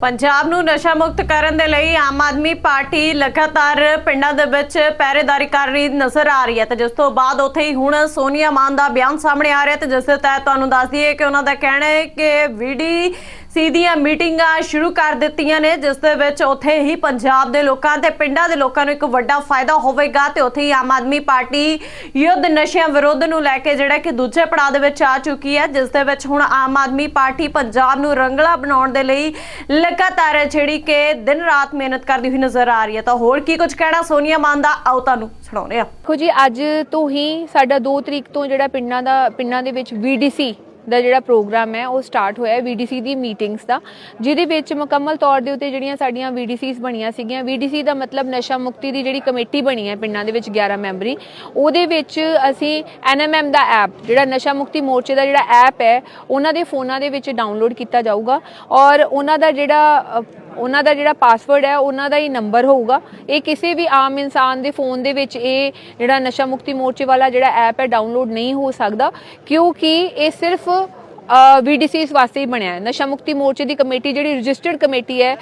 ਪੰਜਾਬ ਨੂੰ ਨਸ਼ਾ ਮੁਕਤ ਕਰਨ ਦੇ ਲਈ ਆਮ ਆਦਮੀ ਪਾਰਟੀ ਲਗਾਤਾਰ ਪਿੰਡਾਂ ਦੇ ਵਿੱਚ ਪਹਿਰੇਦਾਰੀ ਕਰ ਰਹੀ ਨਜ਼ਰ ਆ ਰਹੀ ਹੈ ਤੇ ਜਿਸ ਤੋਂ ਬਾਅਦ ਉੱਥੇ ਹੀ ਹੁਣ ਸੋਨੀਆ ਮਾਨ ਦਾ ਬਿਆਨ ਸਾਹਮਣੇ ਆ ਰਿਹਾ ਤੇ ਜਿਸ ਦੇ ਤਹਿਤ ਤੁਹਾਨੂੰ ਦੱਸ ਦਈਏ ਕਿ ਉਹਨਾਂ ਦਾ ਕਹਿਣਾ ਹੈ ਕਿ ਵੀਡੀ ਸੀ ਦੀਆਂ ਮੀਟਿੰਗਾਂ ਸ਼ੁਰੂ ਕਰ ਦਿੱਤੀਆਂ ਨੇ, ਜਿਸ ਦੇ ਵਿੱਚ ਉੱਥੇ ਹੀ ਪੰਜਾਬ ਦੇ ਲੋਕਾਂ ਤੇ ਪਿੰਡਾਂ ਦੇ ਲੋਕਾਂ ਨੂੰ ਇੱਕ ਵੱਡਾ ਫਾਇਦਾ ਹੋਵੇਗਾ ਤੇ ਉੱਥੇ ਹੀ ਆਮ ਆਦਮੀ ਪਾਰਟੀ ਯੁੱਧ ਨਸ਼ਿਆਂ ਵਿਰੋਧ ਨੂੰ ਲੈ ਕੇ ਜਿਹੜਾ ਕਿ ਦੂਜੇ ਪੜਾਅ ਦੇ ਵਿੱਚ ਆ ਚੁੱਕੀ ਹੈ, ਜਿਸ ਦੇ ਵਿੱਚ ਹੁਣ ਆਮ ਆਦਮੀ ਪਾਰਟੀ ਪੰਜਾਬ ਨੂੰ ਰੰਗਲਾ ਬਣਾਉਣ ਦੇ ਲਈ ਲਗਾਤਾਰ ਜਿਹੜੀ ਕਿ ਦਿਨ ਰਾਤ ਮਿਹਨਤ ਕਰਦੀ ਹੋਈ ਨਜ਼ਰ ਆ ਰਹੀ ਹੈ। ਤਾਂ ਹੋਰ ਕੀ ਕੁਝ ਕਹਿਣਾ, ਸੋਨੀਆ ਮਾਨ ਦਾ ਆਓ ਤੁਹਾਨੂੰ ਸੁਣਾਉਂਦੇ ਆ ਦੇਖੋ ਜੀ, ਅੱਜ ਤੋਂ ਹੀ ਸਾਡਾ 2 ਤਰੀਕ ਤੋਂ ਜਿਹੜਾ ਪਿੰਡਾਂ ਦਾ, ਪਿੰਡਾਂ ਦੇ ਵਿੱਚ VDC ਦਾ ਜਿਹੜਾ ਪ੍ਰੋਗਰਾਮ ਹੈ, ਉਹ ਸਟਾਰਟ ਹੋਇਆ ਹੈ VDC ਦੀ ਮੀਟਿੰਗਸ ਦਾ, ਜਿਹਦੇ ਵਿੱਚ ਮੁਕੰਮਲ ਤੌਰ ਦੇ ਉੱਤੇ ਜਿਹੜੀਆਂ ਸਾਡੀਆਂ VDCs ਬਣੀਆਂ ਸੀਗੀਆਂ। VDC ਦਾ ਮਤਲਬ ਨਸ਼ਾ ਮੁਕਤੀ ਦੀ ਜਿਹੜੀ ਕਮੇਟੀ ਬਣੀ ਹੈ ਪਿੰਡਾਂ ਦੇ ਵਿੱਚ 11 ਮੈਂਬਰੀ, ਉਹਦੇ ਵਿੱਚ ਅਸੀਂ NMM ਦਾ ਐਪ ਜਿਹੜਾ ਨਸ਼ਾ ਮੁਕਤੀ ਮੋਰਚੇ ਦਾ ਜਿਹੜਾ ਐਪ ਹੈ, ਉਹਨਾਂ ਦੇ ਫੋਨਾਂ ਦੇ ਵਿੱਚ ਡਾਊਨਲੋਡ ਕੀਤਾ ਜਾਊਗਾ। ਔਰ ਉਹਨਾਂ ਦਾ ਜਿਹੜਾ ਉਹਨਾਂ ਦਾ ਜਿਹੜਾ ਪਾਸਵਰਡ ਹੈ, ਉਹਨਾਂ ਦਾ ਹੀ ਨੰਬਰ ਹੋਊਗਾ। ਇਹ ਕਿਸੇ ਵੀ ਆਮ ਇਨਸਾਨ ਦੇ ਫੋਨ ਦੇ ਵਿੱਚ ਇਹ ਜਿਹੜਾ ਨਸ਼ਾ ਮੁਕਤੀ ਮੋਰਚੇ ਵਾਲਾ ਜਿਹੜਾ ਐਪ ਹੈ ਡਾਊਨਲੋਡ ਨਹੀਂ ਹੋ ਸਕਦਾ, ਕਿਉਂਕਿ ਇਹ ਸਿਰਫ ਵੀਡੀਸੀਸ ਵਾਸਤੇ ਹੀ ਬਣਿਆ ਹੈ। ਨਸ਼ਾ ਮੁਕਤੀ ਮੋਰਚੇ ਦੀ ਕਮੇਟੀ ਜਿਹੜੀ ਰਜਿਸਟਰਡ ਕਮੇਟੀ ਹੈ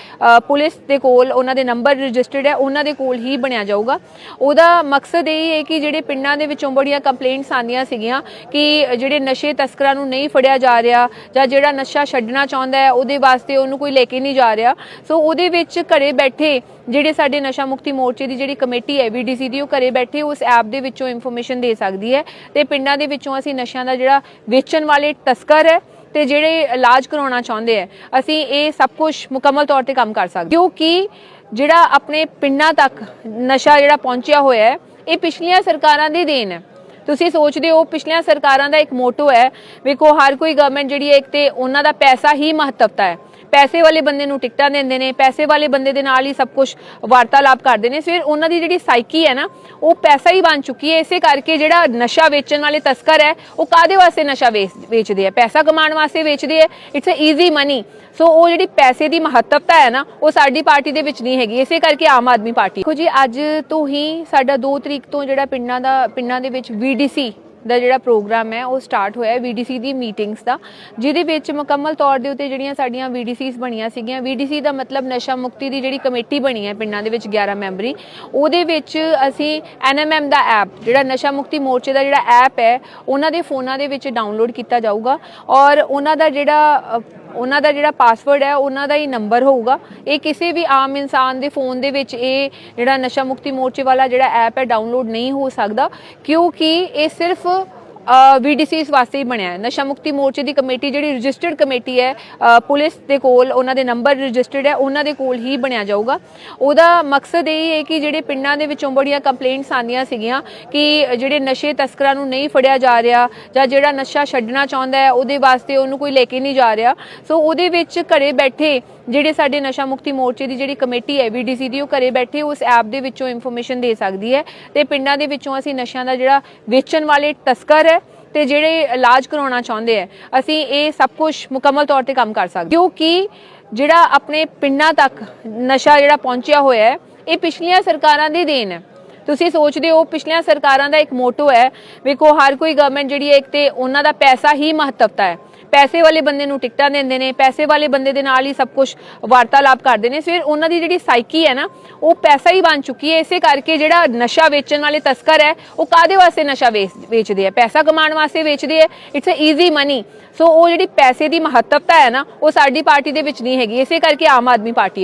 ਪੁਲਿਸ ਦੇ ਕੋਲ ਉਹਨਾਂ ਦੇ ਨੰਬਰ ਰਜਿਸਟਰਡ ਹੈ, ਉਹਨਾਂ ਦੇ ਕੋਲ ਹੀ ਬਣਿਆ ਜਾਊਗਾ। ਉਹਦਾ ਮਕਸਦ ਇਹ ਹੈ ਕਿ ਜਿਹੜੇ ਪਿੰਡਾਂ ਦੇ ਵਿੱਚੋਂ ਬੜੀਆਂ ਕੰਪਲੇਂਟਸ ਆਉਂਦੀਆਂ ਸੀਗੀਆਂ ਕਿ ਜਿਹੜੇ ਨਸ਼ੇ ਤਸਕਰਾਂ ਨੂੰ ਨਹੀਂ ਫੜਿਆ ਜਾ ਰਿਹਾ ਜਾਂ ਜਿਹੜਾ ਨਸ਼ਾ ਛੱਡਣਾ ਚਾਹੁੰਦਾ ਹੈ, ਉਹਦੇ ਵਾਸਤੇ ਉਹਨੂੰ ਕੋਈ ਲੈ ਕੇ ਨਹੀਂ ਜਾ ਰਿਹਾ। ਸੋ ਉਹਦੇ ਵਿੱਚ ਘਰੇ ਬੈਠੇ ਜਿਹੜੇ ਸਾਡੇ ਨਸ਼ਾ ਮੁਕਤੀ ਮੋਰਚੇ ਦੀ ਜਿਹੜੀ ਕਮੇਟੀ ਹੈ ਵੀਡੀਸੀ ਦੀ, ਉਹ ਘਰੇ ਬੈਠੇ ਉਸ ਐਪ ਦੇ ਵਿੱਚੋਂ ਇਨਫੋਰਮੇਸ਼ਨ ਦੇ ਸਕਦੀ ਹੈ। ਤੇ ਪਿੰਡਾਂ ਦੇ ਵਿੱਚੋਂ ਅਸੀਂ ਨਸ਼ਿਆਂ ਦਾ ਜਿਹੜਾ ਵੇਚਣ ਵਾਲੇ ਤਸਕਰ ਹੈ ਤੇ ਜਿਹੜੇ ਇਲਾਜ ਕਰਾਉਣਾ ਚਾਹੁੰਦੇ ਆ, ਅਸੀਂ ਇਹ ਸਭ ਕੁਝ ਮੁਕੰਮਲ ਤੌਰ ਤੇ ਕੰਮ ਕਰ ਸਕਦੇ ਕਿਉਂਕਿ ਜਿਹੜਾ ਆਪਣੇ ਪਿੰਡਾਂ ਤੱਕ ਨਸ਼ਾ ਜਿਹੜਾ ਪਹੁੰਚਿਆ ਹੋਇਆ ਹੈ, ਇਹ ਪਿਛਲੀਆਂ ਸਰਕਾਰਾਂ ਦੀ ਦੇਣ ਹੈ। ਤੁਸੀਂ ਸੋਚਦੇ ਹੋ, ਪਿਛਲੀਆਂ ਸਰਕਾਰਾਂ ਦਾ ਇੱਕ ਮੋਟੋ ਹੈ ਵੇਖੋ ਹਰ ਕੋਈ ਗਵਰਨਮੈਂਟ ਜਿਹੜੀ ਹੈ, ਇੱਕ ਤੇ ਉਹਨਾਂ ਦਾ ਪੈਸਾ ਹੀ ਮਹੱਤਵਤਾ ਹੈ। ਪੈਸੇ ਵਾਲੇ ਬੰਦੇ ਨੂੰ ਟਿਕਟਾਂ ਦਿੰਦੇ ਨੇ, ਪੈਸੇ ਵਾਲੇ ਬੰਦੇ ਦੇ ਨਾਲ ਹੀ ਸਭ ਕੁਝ ਵਾਰਤਾਲਾਪ ਕਰਦੇ ਨੇ। ਫਿਰ ਉਹਨਾਂ ਦੀ ਜਿਹੜੀ ਸਾਈਕੀ ਹੈ ਨਾ, ਉਹ ਪੈਸਾ ਹੀ ਬਣ ਚੁੱਕੀ ਹੈ। ਇਸੇ ਕਰਕੇ ਜਿਹੜਾ ਨਸ਼ਾ ਵੇਚਣ ਵਾਲੇ ਤਸਕਰ ਹੈ, ਉਹ ਕਾਦੇ ਵਾਸਤੇ ਨਸ਼ਾ ਵੇਚ- ਵੇਚਦੇ ਆ? ਪੈਸਾ ਕਮਾਉਣ ਵਾਸਤੇ ਵੇਚਦੇ ਆ? It's uh easy money so ਉਹ ਜਿਹੜੀ ਪੈਸੇ ਦੀ ਮਹੱਤਵਤਾ ਹੈ ਨਾ, ਉਹ ਸਾਡੀ ਪਾਰਟੀ ਦੇ ਵਿੱਚ ਨਹੀਂ ਹੈਗੀ। ਇਸੇ ਕਰਕੇ ਆਮ ਆਦਮੀ ਪਾਰਟੀ। ਦੇਖੋ ਜੀ, ਅੱਜ ਤੋਂ ਹੀ ਸਾਡਾ 2 ਤਰੀਕ ਤੋਂ ਜਿਹੜਾ ਪਿੰਡਾਂ ਦਾ, ਪਿੰਡਾਂ ਦੇ ਵਿੱਚ VDC ਦਾ ਜਿਹੜਾ ਪ੍ਰੋਗਰਾਮ ਹੈ, ਉਹ ਸਟਾਰਟ ਹੋਇਆ ਹੈ VDC ਦੀ ਮੀਟਿੰਗਸ ਦਾ, ਜਿਹਦੇ ਵਿੱਚ ਮੁਕੰਮਲ ਤੌਰ ਦੇ ਉੱਤੇ ਜਿਹੜੀਆਂ ਸਾਡੀਆਂ VDCs ਬਣੀਆਂ ਸੀਗੀਆਂ। VDC ਦਾ ਮਤਲਬ ਨਸ਼ਾ ਮੁਕਤੀ ਦੀ ਜਿਹੜੀ ਕਮੇਟੀ ਬਣੀ ਹੈ ਪਿੰਡਾਂ ਦੇ ਵਿੱਚ 11 ਮੈਂਬਰੀ, ਉਹਦੇ ਵਿੱਚ ਅਸੀਂ NMM ਦਾ ਐਪ ਜਿਹੜਾ ਨਸ਼ਾ ਮੁਕਤੀ ਮੋਰਚੇ ਦਾ ਜਿਹੜਾ ਐਪ ਹੈ, ਉਹਨਾਂ ਦੇ ਫੋਨਾਂ ਦੇ ਵਿੱਚ ਡਾਊਨਲੋਡ ਕੀਤਾ ਜਾਊਗਾ। ਔਰ ਉਹਨਾਂ ਦਾ ਜਿਹੜਾ ਉਹਨਾਂ ਦਾ ਜਿਹੜਾ ਪਾਸਵਰਡ ਹੈ, ਉਹਨਾਂ ਦਾ ਹੀ ਨੰਬਰ ਹੋਊਗਾ। ਇਹ ਕਿਸੇ ਵੀ ਆਮ ਇਨਸਾਨ ਦੇ ਫੋਨ ਦੇ ਵਿੱਚ ਇਹ ਜਿਹੜਾ ਨਸ਼ਾ ਮੁਕਤੀ ਮੋਰਚੇ ਵਾਲਾ ਜਿਹੜਾ ਐਪ ਹੈ ਡਾਊਨਲੋਡ ਨਹੀਂ ਹੋ ਸਕਦਾ, ਕਿਉਂਕਿ ਇਹ ਸਿਰਫ ਵੀਡੀਸੀਸ ਵਾਸਤੇ ਹੀ ਬਣਿਆ ਹੈ। ਨਸ਼ਾ ਮੁਕਤੀ ਮੋਰਚੇ ਦੀ ਕਮੇਟੀ ਜਿਹੜੀ ਰਜਿਸਟਰਡ ਕਮੇਟੀ ਹੈ ਪੁਲਿਸ ਦੇ ਕੋਲ ਉਹਨਾਂ ਦੇ ਨੰਬਰ ਰਜਿਸਟਰਡ ਹੈ, ਉਹਨਾਂ ਦੇ ਕੋਲ ਹੀ ਬਣਿਆ ਜਾਊਗਾ। ਉਹਦਾ ਮਕਸਦ ਇਹ ਹੈ ਕਿ ਜਿਹੜੇ ਪਿੰਡਾਂ ਦੇ ਵਿੱਚੋਂ ਬੜੀਆਂ ਕੰਪਲੇਂਟਸ ਆਉਂਦੀਆਂ ਸੀਗੀਆਂ ਕਿ ਜਿਹੜੇ ਨਸ਼ੇ ਤਸਕਰਾਂ ਨੂੰ ਨਹੀਂ ਫੜਿਆ ਜਾ ਰਿਹਾ ਜਾਂ ਜਿਹੜਾ ਨਸ਼ਾ ਛੱਡਣਾ ਚਾਹੁੰਦਾ ਹੈ, ਉਹਦੇ ਵਾਸਤੇ ਉਹਨੂੰ ਕੋਈ ਲੈ ਕੇ ਨਹੀਂ ਜਾ ਰਿਹਾ। ਸੋ ਉਹਦੇ ਵਿੱਚ ਘਰੇ ਬੈਠੇ ਜਿਹੜੇ ਸਾਡੇ ਨਸ਼ਾ ਮੁਕਤੀ ਮੋਰਚੇ ਦੀ ਜਿਹੜੀ ਕਮੇਟੀ ਹੈ ਵੀਡੀਸੀ ਦੀ, ਉਹ ਘਰੇ ਬੈਠੇ ਉਸ ਐਪ ਦੇ ਵਿੱਚੋਂ ਇਨਫੋਰਮੇਸ਼ਨ ਦੇ ਸਕਦੀ ਹੈ। ਤੇ ਪਿੰਡਾਂ ਦੇ ਵਿੱਚੋਂ ਅਸੀਂ ਨਸ਼ਿਆਂ ਦਾ ਜਿਹੜਾ ਵੇਚਣ ਵਾਲੇ ਤਸਕਰ ਹੈ ਤੇ ਜਿਹੜੇ ਇਲਾਜ ਕਰਾਉਣਾ ਚਾਹੁੰਦੇ ਆ, ਅਸੀਂ ਇਹ ਸਭ ਕੁਝ ਮੁਕੰਮਲ ਤੌਰ ਤੇ ਕੰਮ ਕਰ ਸਕਦੇ ਕਿਉਂਕਿ ਜਿਹੜਾ ਆਪਣੇ ਪਿੰਡਾਂ ਤੱਕ ਨਸ਼ਾ ਜਿਹੜਾ ਪਹੁੰਚਿਆ ਹੋਇਆ ਹੈ, ਇਹ ਪਿਛਲੀਆਂ ਸਰਕਾਰਾਂ ਦੀ ਦੇਣ ਹੈ। ਤੁਸੀਂ ਸੋਚਦੇ ਹੋ, ਪਿਛਲੀਆਂ ਸਰਕਾਰਾਂ ਦਾ ਇੱਕ ਮੋਟੋ ਹੈ ਵੇਖੋ ਹਰ ਕੋਈ ਗਵਰਨਮੈਂਟ ਜਿਹੜੀ ਹੈ, ਇੱਕ ਤੇ ਉਹਨਾਂ ਦਾ ਪੈਸਾ ਹੀ ਮਹੱਤਵਤਾ ਹੈ। ਪੈਸੇ ਵਾਲੇ ਬੰਦੇ ਨੂੰ ਟਿਕਟਾਂ ਦਿੰਦੇ ਨੇ, ਪੈਸੇ ਵਾਲੇ ਬੰਦੇ ਦੇ ਨਾਲ ਹੀ ਸਭ ਕੁਝ ਵਾਰਤਾਲਾਪ ਕਰਦੇ ਨੇ। ਫਿਰ ਉਹਨਾਂ ਦੀ ਜਿਹੜੀ ਸਾਈਕੀ ਹੈ ਨਾ, ਉਹ ਪੈਸਾ ਹੀ ਬਣ ਚੁੱਕੀ ਹੈ। ਇਸੇ ਕਰਕੇ ਜਿਹੜਾ ਨਸ਼ਾ ਵੇਚਣ ਵਾਲੇ ਤਸਕਰ ਹੈ, ਉਹ ਕਾਦੇ ਵਾਸਤੇ ਨਸ਼ਾ ਵੇਚ- ਵੇਚਦੇ ਆ ਪੈਸਾ ਕਮਾਉਣ ਵਾਸਤੇ ਵੇਚਦੇ ਆ it's uh easy money so ਉਹ ਜਿਹੜੀ ਪੈਸੇ ਦੀ ਮਹੱਤਵਤਾ ਹੈ ਨਾ, ਉਹ ਸਾਡੀ ਪਾਰਟੀ ਦੇ ਵਿੱਚ ਨਹੀਂ ਹੈਗੀ। ਇਸੇ ਕਰਕੇ ਆਮ ਆਦਮੀ ਪਾਰਟੀ